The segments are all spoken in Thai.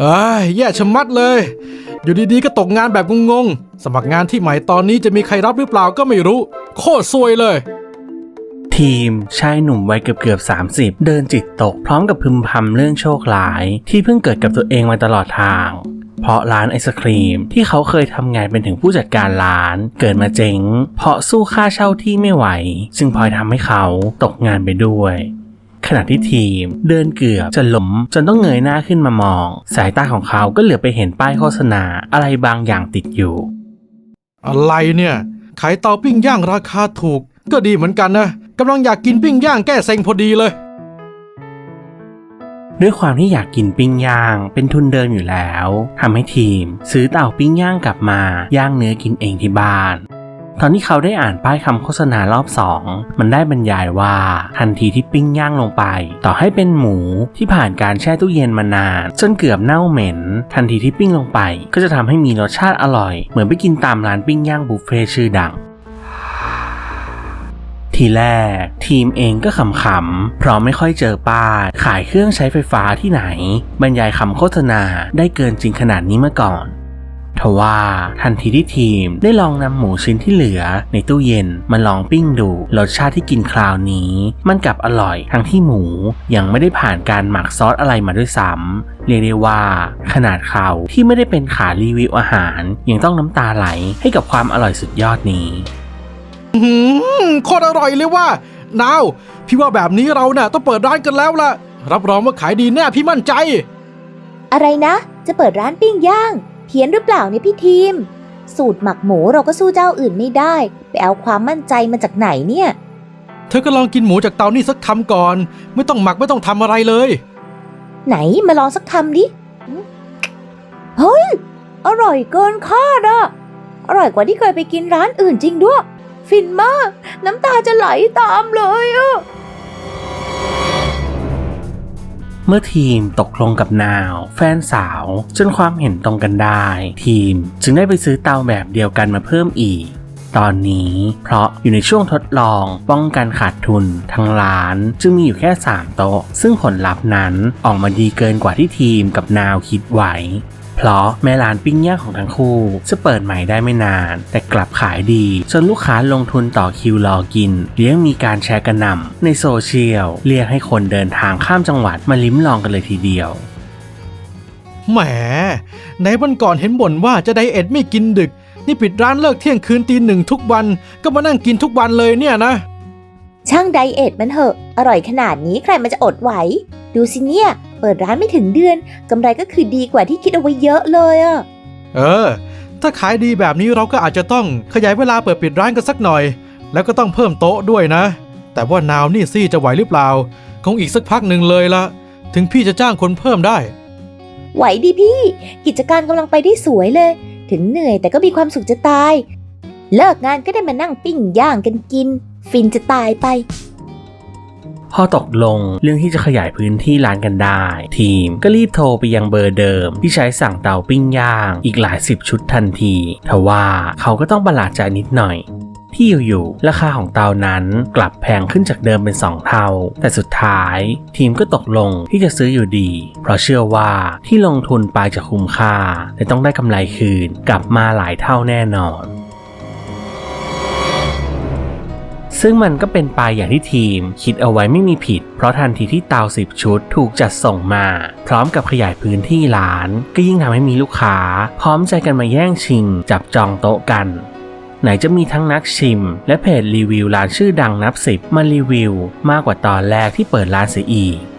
เอ้ยแย่ชะมัดเลย อยู่ดีๆก็ตกงานแบบงงๆ สมัครงานที่ใหม่ตอนนี้จะมีใครรับหรือเปล่าก็ไม่รู้ โคตรซวยเลย ทีมชายหนุ่มวัยเกือบเกือบ 30 เดินจิตตกพร้อมกับพึมพำเรื่องโชคร้าย ที่เพิ่งเกิดกับตัวเองมาตลอดทาง เพราะร้านไอศครีมที่เขาเคยทำงานเป็นถึงผู้จัดการร้าน เกิดมาเจ๊งเพราะสู้ค่าเช่าที่ไม่ไหว ซึ่งพลอยทำให้เขาตกงานไปด้วย ขณะที่ทีม เดินเกือบจะล้มจนต้องเงยหน้าขึ้นมามอง สายตาของเขาก็เหลือไปเห็นป้ายโฆษณาอะไรบางอย่างติดอยู่ อะไรเนี่ยขายเตาปิ้งย่างราคาถูก ก็ดีเหมือนกันนะกำลังอยากกินปิ้งย่างแก้เซ็งพอดีเลยด้วยความที่อยากกินปิ้งย่างเป็นทุนเดิมอยู่แล้วทำให้ทีม ซื้อเต่าปิ้งย่างกลับมาย่างเนื้อกินเองที่บ้าน ตอนที่เขาได้อ่านป้ายคำโฆษณารอบสองมันได้บรรยายว่าทันทีที่ปิ้งย่างลงไป ต่อให้เป็นหมูที่ผ่านการแช่ตู้เย็นมานาน จนเกือบเน่าเหม็น ทันทีที่ปิ้งลงไป ก็จะทำให้มีรสชาติอร่อย เหมือนไปกินตามร้านปิ้งย่างบุฟเฟ่ชื่อดังทีแรก ทีมเองก็ขำๆ เพราะไม่ค่อยเจอป้ายขายเครื่องใช้ไฟฟ้าที่ไหน บรรยายคำโฆษณาได้เกินจริงขนาดนี้มาก่อน ทว่า ทันทีที่ทีมได้ลองนำหมูชิ้นที่เหลือ ในตู้เย็นมาลองปิ้งดูรสชาติที่กินคราวนี้ มันกลับอร่อยทั้งที่หมูยังไม่ได้ผ่านการหมักซอสอะไรมาด้วยซ้ำเรียกได้ว่า ขนาดเขาที่ไม่ได้เป็นขารีวิวอาหาร ยังต้องน้ำตาไหลให้กับความอร่อยสุดยอดนี้อื้อหือโคตรอร่อยเลยว่านาว พี่ว่าแบบนี้เราน่ะต้องเปิดร้านกันแล้วล่ะ รับรองว่าขายดีแน่พี่มั่นใจ อะไรนะ จะเปิดร้านปิ้งย่างเพี้ยนหรือเปล่าเนี่ยพี่ทีม สูตรหมักหมูเราก็สู้เจ้าอื่นไม่ได้ ไปเอาความมั่นใจมาจากไหนเนี่ย เธอก็ลองกินหมูจากเตานี่สักคำก่อน ไม่ต้องหมักไม่ต้องทำอะไรเลย ไหนมาลองสักคำดิหืมเฮ้ย อร่อยเกินคาดอะอร่อยกว่าที่เคยไปกินร้านอื่นจริงด้วย ฟินมาก น้ำตาจะไหลตามเลยอะ เมื่อทีมตกลงกับนาว แฟนสาว จนความเห็นตรงกันได้ ทีมจึงได้ไปซื้อเตาแบบเดียวกันมาเพิ่มอีก ตอนนี้เพราะอยู่ในช่วงทดลองป้องกันขาดทุนทั้งร้าน จึงมีอยู่แค่ 3 โต๊ะ ซึ่งผลลัพธ์นั้นออกมาดีเกินกว่าที่ทีมกับนาวคิดไว้ เพราะแม่ร้านปิ้งย่างของทั้งคู่จะเปิดใหม่ได้ไม่นาน แต่กลับขายดีจนลูกค้าลงทุนต่อคิวรอกินเลี้ยงมีการแชร์กันนำในโซเชียลเรียกให้คนเดินทางข้ามจังหวัดมาลิ้มลองกันเลยทีเดียวแหมในวันก่อนเห็นบ่นว่าจะไดเอทไม่กินดึก นี่ปิดร้านเลิกเที่ยงคืนตีหนึ่งทุกวัน ก็มานั่งกินทุกวันเลยเนี่ยนะ ช่างไดเอทมันเหอะ อร่อยขนาดนี้ใครมันจะอดไหว ดูสิเนี่ย เปิดร้านไม่ถึงเดือนกำไรก็คือดีกว่าที่คิดเอาไว้เยอะเลยอะเออ ถ้าขายดีแบบนี้เราก็อาจจะต้องขยายเวลาเปิดปิดร้านกันสักหน่อย แล้วก็ต้องเพิ่มโต๊ะด้วยนะ แต่ว่านาวนี่ซี่จะไหวหรือเปล่า คงอีกสักพักหนึ่งเลยละ ถึงพี่จะจ้างคนเพิ่มได้ ไหวดีพี่ กิจการกำลังไปได้สวยเลย ถึงเหนื่อยแต่ก็มีความสุขจะตาย เลิกงานก็ได้มานั่งปิ้งย่างกันกิน ฟินจะตายไป พอตกลงเรื่องที่จะขยายพื้นที่ร้านกันได้ ทีมก็รีบโทรไปยังเบอร์เดิม ที่ใช้สั่งเตาปิ้งย่างอีกหลายสิบชุดทันทีทว่าเขาก็ต้องประหลาดใจนิดหน่อยที่อยู่ๆ ราคาของเตานั้นกลับแพงขึ้นจากเดิมเป็น 2 เท่า แต่สุดท้าย ทีมก็ตกลงที่จะซื้ออยู่ดี เพราะเชื่อว่าที่ลงทุนไปจะคุ้มค่าและต้องได้กำไรคืนกลับมาหลายเท่าแน่นอน ซึ่งมันก็เป็นไปอย่างที่ทีม คิดเอาไว้ไม่มีผิด เพราะทันทีที่เตาสิบชุดถูกจัดส่งมา พร้อมกับขยายพื้นที่ร้าน ก็ยิ่งทำให้มีลูกค้า พร้อมใจกันมาแย่งชิง จับจองโต๊ะกันไหนจะมีทั้งนักชิม และเพจรีวิวร้านชื่อดังนับสิบมารีวิว มากกว่าตอนแรกที่เปิดร้านเสียอีก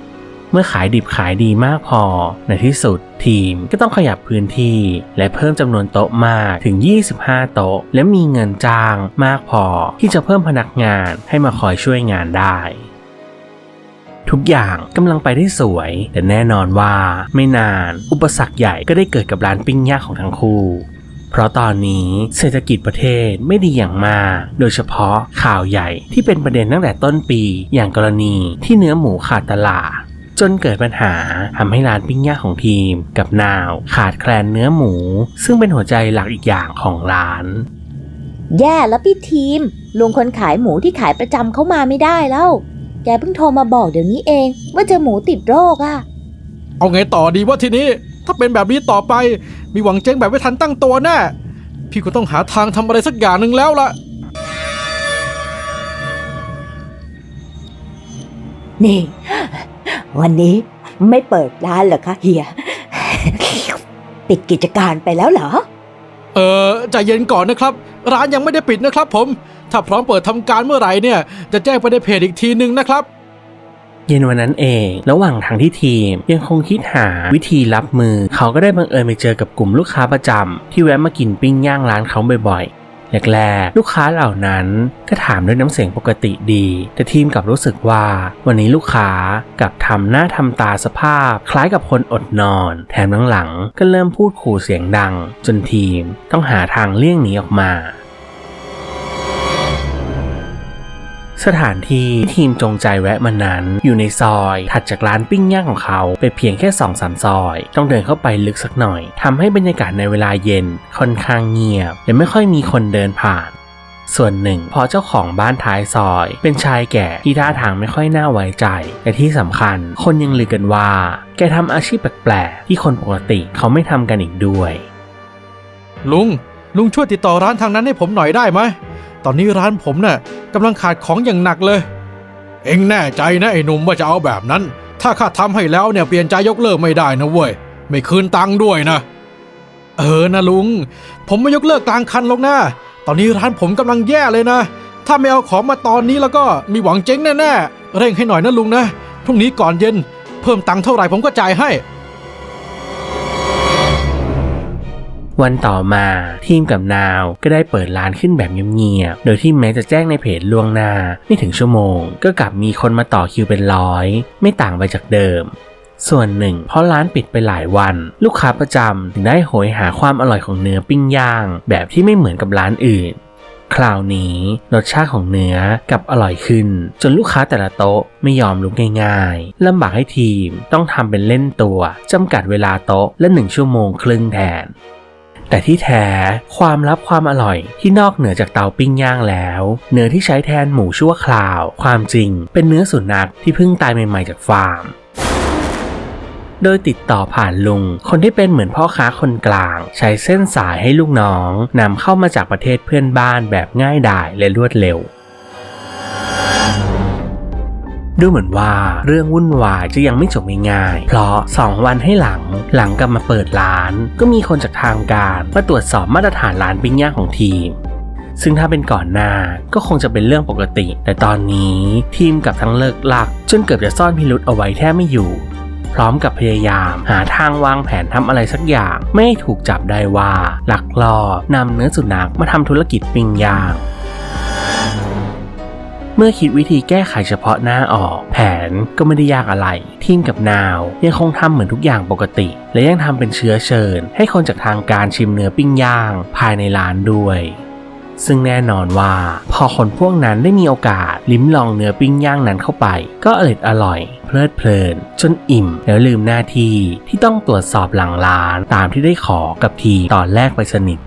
เมื่อขายดิบขายดีมากพอ ในที่สุดทีมก็ต้องขยับพื้นที่ และเพิ่มจำนวนโต๊ะมากถึง 25 โต๊ะ และมีเงินจ้างมากพอที่จะเพิ่มพนักงานให้มาคอยช่วยงานได้ทุกอย่างกำลังไปได้สวย แต่แน่นอนว่าไม่นาน อุปสรรคใหญ่ก็ได้เกิดกับร้านปิ้งย่างของทั้งคู่ เพราะตอนนี้เศรษฐกิจประเทศไม่ดีอย่างมาก โดยเฉพาะข่าวใหญ่ที่เป็นประเด็นตั้งแต่ต้นปี อย่างกรณีที่เนื้อหมูขาดตลาด จนเกิดปัญหาทำให้ร้านปิ้งย่างของทีมกับนาว ขาดแคลนเนื้อหมู ซึ่งเป็นหัวใจหลักอีกอย่างของร้าน แย่แล้วพี่ทีม ลุงคนขายหมูที่ขายประจำเขามาไม่ได้แล้ว แกเพิ่งโทรมาบอกเดี๋ยวนี้เอง ว่าเจอหมูติดโรคอะเอาไงต่อดีวะทีนี้ ถ้าเป็นแบบนี้ต่อไป มีหวังเจ๊งแบบไม่ทันตั้งตัวแน่พี่ก็ต้องหาทางทำอะไรสักอย่างหนึ่งแล้วล่ะนี่ วันนี้ไม่เปิดร้านเหรอคะเฮีย ปิดกิจการไปแล้วเหรอ เออใจเย็นก่อนนะครับ ร้านยังไม่ได้ปิดนะครับผม ถ้าพร้อมเปิดทำการเมื่อไหร่เนี่ย จะแจ้งไปในเพจอีกทีนึงนะครับ เย็นวันนั้นเอง ระหว่างทางที่ทีมยังคงคิดหาวิธีรับมือ เขาก็ได้บังเอิญไปเจอกับกลุ่มลูกค้าประจำที่แวะมากินปิ้งย่างร้านเขาบ่อยๆ แรกๆลูกค้าเหล่านั้นก็ถามด้วยน้ำเสียงปกติดี แต่ทีมกลับรู้สึกว่า วันนี้ลูกค้ากลับทำหน้าทำตาสภาพ คล้ายกับคนอดนอน แถมหลังๆก็เริ่มพูดขู่เสียงดัง จนทีมต้องหาทางเลี่ยงหนีออกมา สถานที่ที่ทีมจงใจแวะมานั้น อยู่ในซอย ถัดจากร้านปิ้งย่างของเขาไปเพียงแค่2อสามซอย ต้องเดินเข้าไปลึกสักหน่อยทำให้บรรยากาศในเวลาเย็นค่อนข้างเงียบ และไม่ค่อยมีคนเดินผ่าน ส่วนหนึ่งเพราะเจ้าของบ้านท้ายซอย เป็นชายแก่ที่ท่าทางไม่ค่อยน่าไว้ใจและที่สำคัญ คนยังลือกันว่า แกทำอาชีพแปลกๆที่คนปกติเขาไม่ทำกันอีกด้วย ลุงลุงช่วยติดต่อร้านทางนั้นให้ผมหน่อยได้ไหมตอนนี้ร้านผมเน่ะ กำลังขาดของอย่างหนักเลย เอ็งแน่ใจนะไอ้หนุ่มว่าจะเอาแบบนั้น ถ้าข้าทำให้แล้วเนี่ยเปลี่ยนใจยกเลิกไม่ได้นะเว้ย ไม่คืนตังค์ด้วยนะ เออนะลุง ผมไม่ยกเลิกกลางคันหรอกนะตอนนี้ร้านผมกำลังแย่เลยนะ ถ้าไม่เอาของมาตอนนี้แล้วก็มีหวังเจ๊งแน่ๆ เร่งให้หน่อยนะลุงนะ พรุ่งนี้ก่อนเย็น เพิ่มตังค์เท่าไหร่ผมก็จ่ายให้ วันต่อมาทีมกับนาวก็ได้เปิดร้านขึ้นแบบเงียบๆ โดยที่แม้จะแจ้งในเพจล่วงหน้าไม่ถึงชั่วโมง ก็กลับมีคนมาต่อคิวเป็นร้อย ไม่ต่างไปจากเดิมส่วนหนึ่งเพราะร้านปิดไปหลายวัน ลูกค้าประจำถึงได้โหยหาความอร่อยของเนื้อปิ้งย่าง แบบที่ไม่เหมือนกับร้านอื่น คราวนี้รสชาติของเนื้อกับอร่อยขึ้น จนลูกค้าแต่ละโต๊ะไม่ยอมลุกง่ายๆลำบากให้ทีมต้องทำเป็นเล่นตัวจำกัดเวลาโต๊ะละหนึ่งชั่วโมงครึ่งแทน แต่ที่แท้ความลับความอร่อยที่นอกเหนือจากเตาปิ้งย่างแล้ว เนื้อที่ใช้แทนหมูชั่วคราว ความจริง เป็นเนื้อสุนัขที่เพิ่งตายใหม่ๆจากฟาร์มโดยติดต่อผ่านลุง คนที่เป็นเหมือนพ่อค้าคนกลาง ใช้เส้นสายให้ลูกน้องนำเข้ามาจากประเทศเพื่อนบ้านแบบง่ายดายและรวดเร็ว ดูเหมือนว่าเรื่องวุ่นวายจะยังไม่จบง่ายๆ เพราะ 2 วันให้หลังหลังกลับมาเปิดร้าน ก็มีคนจากทางการมาตรวจสอบมาตรฐานร้านปิ้งย่างของทีม ซึ่งถ้าเป็นก่อนหน้าก็คงจะเป็นเรื่องปกติ แต่ตอนนี้ทีมกับทั้งเลิกลัก จนเกือบจะซ่อนพิรุษเอาไว้แทบไม่อยู่ พร้อมกับพยายามหาทางวางแผนทำอะไรสักอย่าง ไม่ให้ถูกจับได้ว่าหลักลอบนำเนื้อสุนัขมาทำธุรกิจปิ้งย่าง เมื่อคิดวิธีแก้ไขเฉพาะหน้าออก แผนก็ไม่ได้ยากอะไรทีมกับนาว ยังคงทำเหมือนทุกอย่างปกติ และยังทำเป็นเชื้อเชิญ ให้คนจากทางการชิมเนื้อปิ้งย่าง ภายในร้านด้วยซึ่งแน่นอนว่าพอคนพวกนั้นได้มีโอกาส ลิ้มลองเนื้อปิ้งย่างนั้นเข้าไป ก็อร่อยอร่อย เพลิดเพลิน จนอิ่ม แล้วลืมหน้าที่ที่ต้องตรวจสอบหลังร้านตามที่ได้ขอกับทีตอนแรกไปสนิท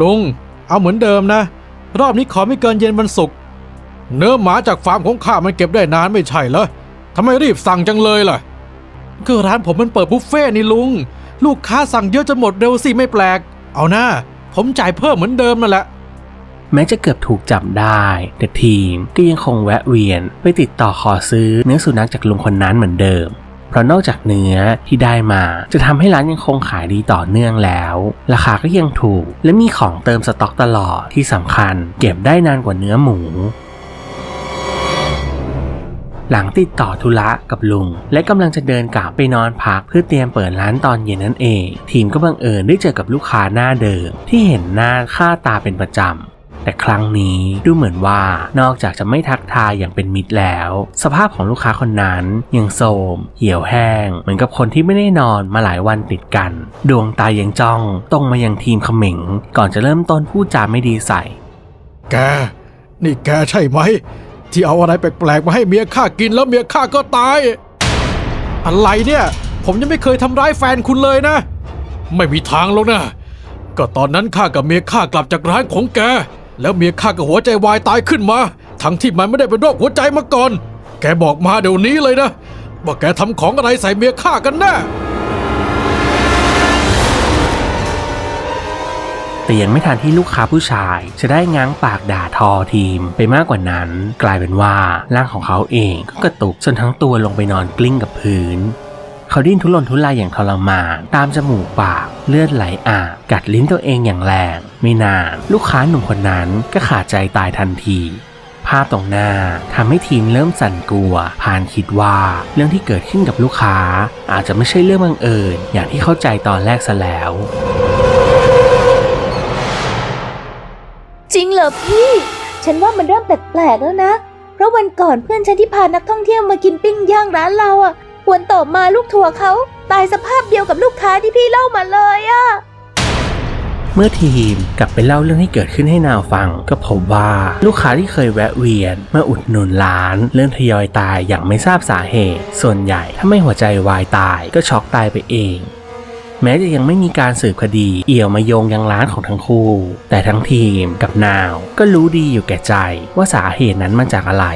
ลุง เอาเหมือนเดิมนะ รอบนี้ขอไม่เกินเย็นวันศุกร์เนื้อหมาจากฟาร์มของข้ามันเก็บได้นานไม่ใช่เหรอทำไมรีบสั่งจังเลยล่ะก็ร้านผมมันเปิดบุฟเฟ่นี่ลุง ลูกค้าสั่งเยอะจนหมดเร็วสิไม่แปลก เอาหน้า ผมจ่ายเพิ่มเหมือนเดิมนั่นแหละแม้จะเกือบถูกจับได้ แต่ทีมก็ยังคงแวะเวียนไปติดต่อขอซื้อเนื้อสุนัขจากลุงคนนั้นเหมือนเดิม เพราะนอกจากเนื้อที่ได้มา จะทำให้ร้านยังคงขายดีต่อเนื่องแล้ว ราคาก็ยังถูก และมีของเติมสต็อกตลอดที่สำคัญ เก็บได้นานกว่าเนื้อหมูหลังติดต่อธุระกับลุง และกำลังจะเดินกลับไปนอนพักเพื่อเตรียมเปิดร้านตอนเย็นนั่นเอง ทีมก็บังเอิญได้เจอกับลูกค้าหน้าเดิมที่เห็นหน้าค่าตาเป็นประจำ แต่ครั้งนี้ดูเหมือนว่านอกจากจะไม่ทักทายอย่างเป็นมิตรแล้ว สภาพของลูกค้าคนนั้นยังโทรมเหี่ยวแห้ง เหมือนกับคนที่ไม่ได้นอนมาหลายวันติดกัน ดวงตายังจ้องตรงมายังทีมขม็งก่อนจะเริ่มต้นพูดจาไม่ดีใส่ แก นี่แกใช่ไหม ที่เอาอะไรแปลกๆมาให้เมียข้ากินแล้วเมียข้าก็ตาย อะไรเนี่ย ผมยังไม่เคยทำร้ายแฟนคุณเลยนะ ไม่มีทางหรอกนะ ก็ตอนนั้นข้ากับเมียข้ากลับจากร้านของแก แล้วเมียข้าก็หัวใจวายตายขึ้นมา ทั้งที่มันไม่ได้เป็นโรคหัวใจมาก่อน แกบอกมาเดี๋ยวนี้เลยนะว่าแกทำของอะไรใส่เมียข้ากันแน่แต่ยังไม่ทันที่ลูกค้าผู้ชาย จะได้ง้างปากด่าทอทีมไปมากกว่านั้น กลายเป็นว่าร่างของเขาเองก็กระตุกจนทั้งตัวลงไปนอนกลิ้งกับพื้น เขาดิ้นทุรนทุรายอย่างทรมาน ตามจมูกปากเลือดไหลอาบกัดลิ้นตัวเองอย่างแรง ไม่นาน ลูกค้าหนุ่มคนนั้นก็ขาดใจตายทันที ภาพตรงหน้าทำให้ทีมเริ่มสั่นกลัว พานคิดว่าเรื่องที่เกิดขึ้นกับลูกค้า อาจจะไม่ใช่เรื่องบังเอิญอย่างที่เข้าใจตอนแรกซะแล้ว จริงเหรอพี่ ฉันว่ามันเริ่มแปลกๆแล้วนะ เพราะวันก่อนเพื่อนฉันที่พานักท่องเที่ยวมากินปิ้งย่างร้านเราอะวันต่อมาลูกทัวร์เขาตายสภาพเดียวกับลูกค้าที่พี่เล่ามาเลยอะ เมื่อทีมกลับไปเล่าเรื่องที่เกิดขึ้นให้นาวฟัง ก็พบว่าลูกค้าที่เคยแวะเวียนมาอุดหนุนร้าน เริ่มทยอยตายอย่างไม่ทราบสาเหตุ ส่วนใหญ่ถ้าไม่หัวใจวายตายก็ช็อกตายไปเองแม้จะยังไม่มีการสืบคดีเอี่ยวมาโยงยังร้านของทั้งคู่ แต่ทั้งทีมกับนาวก็รู้ดีอยู่แก่ใจว่าสาเหตุนั้นมาจากอะไร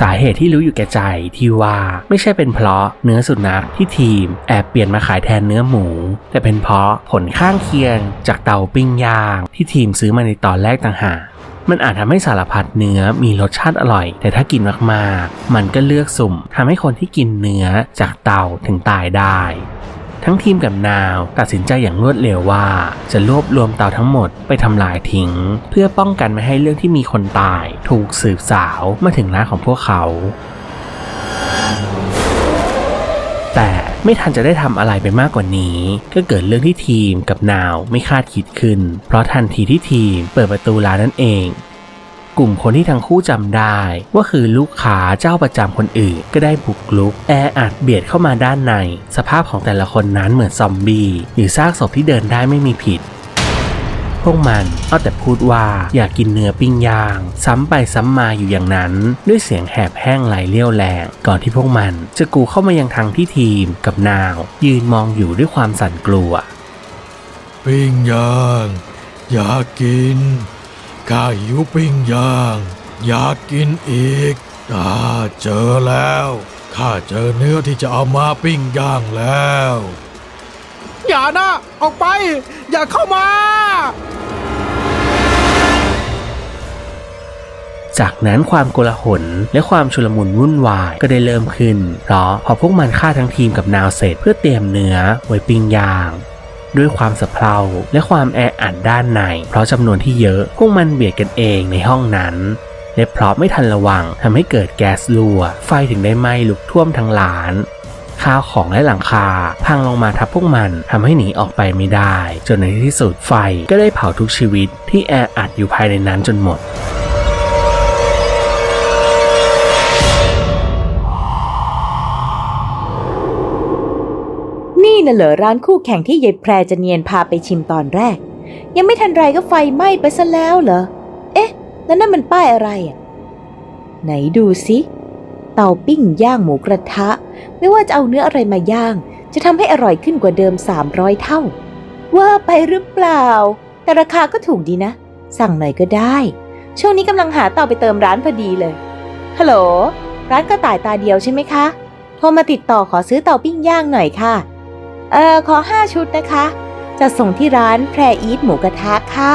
สาเหตุที่รู้อยู่แก่ใจที่ว่าไม่ใช่เป็นเพราะเนื้อสุนัขที่ทีมแอบเปลี่ยนมาขายแทนเนื้อหมู แต่เป็นเพราะผลข้างเคียงจากเตาปิ้งย่างที่ทีมซื้อมาในตอนแรกต่างหากมันอาจทำให้สารพัดเนื้อมีรสชาติอร่อย แต่ถ้ากินมากๆ มันก็เลือกสุ่มทำให้คนที่กินเนื้อจากเตาถึงตายได้ ทั้งทีมกับนาวตัดสินใจอย่างรวดเร็วว่า จะรวบรวมเตาทั้งหมดไปทำลายทิ้ง เพื่อป้องกันไม่ให้เรื่องที่มีคนตาย ถูกสืบสาวมาถึงร้านของพวกเขา แต่ไม่ทันจะได้ทำอะไรไปมากกว่านี้ ก็เกิดเรื่องที่ทีมกับนาวไม่คาดคิดขึ้น เพราะทันทีที่ทีมเปิดประตูร้านนั่นเอง กลุ่มคนที่ทั้งคู่จำได้ ว่าคือลูกค้าเจ้าประจำคนอื่นก็ได้บุกลุก แออัดเบียดเข้ามาด้านใน สภาพของแต่ละคนนั้นเหมือนซอมบี้หรือซากศพที่เดินได้ไม่มีผิดพวกมันเอาแต่พูดว่าอยากกินเนื้อปิ้งย่าง ซ้ำไปซ้ำมาอยู่อย่างนั้น ด้วยเสียงแหบแห้งไหลเลี้ยวแรงก่อนที่พวกมันจะกูเข้ามายังทางที่ทีมกับนาว ยืนมองอยู่ด้วยความสั่นกลัว ปิ้งย่างอยากกิน ข้าหิวปิ้งย่าง อยากกินอีกอ่าเจอแล้ว ข้าเจอเนื้อที่จะเอามาปิ้งย่างแล้ว อย่านะ ออกไป อย่าเข้ามา จากนั้นความโกลาหลและความชุลมุนวุ่นวายก็ได้เริ่มขึ้น เพราะพอพวกมันฆ่าทั้งทีมกับนาวเสร็จเพื่อเตรียมเนื้อไว้ปิ้งย่าง ด้วยความสะเพร่าและความแออัดด้านใน เพราะจำนวนที่เยอะพวกมันเบียดกันเองในห้องนั้น และเพราะไม่ทันระวังทำให้เกิดแก๊สรั่ว ไฟถึงได้ไหม้ลุกท่วมทั้งร้านข้าวของและหลังคา พังลงมาทับพวกมันทำให้หนีออกไปไม่ได้ จนในที่สุดไฟก็ได้เผาทุกชีวิตที่แออัดอยู่ภายในนั้นจนหมด นี่น่ะเหรอร้านคู่แข่งที่ยายแพรจะเนียนพาไปชิมตอนแรก ยังไม่ทันไรก็ไฟไหม้ไปซะแล้วเหรอ เอ๊ะแล้วนั่นมันป้ายอะไรอะ ไหนดูสิเตาปิ้งย่างหมูกระทะ ไม่ว่าจะเอาเนื้ออะไรมาย่าง จะทำให้อร่อยขึ้นกว่าเดิม 300 เท่า ว่าไปหรือเปล่า แต่ราคาก็ถูกดีนะ สั่งหน่อยก็ได้ ช่วงนี้กำลังหาเตาไปเติมร้านพอดีเลยฮัลโหลร้านกระต่ายตาเดียวใช่ไหมคะโทรมาติดต่อขอซื้อเตาปิ้งย่างหน่อยค่ะ เออขอห้าชุดนะคะ จะส่งที่ร้านแพรอีทหมูกระทะค่ะ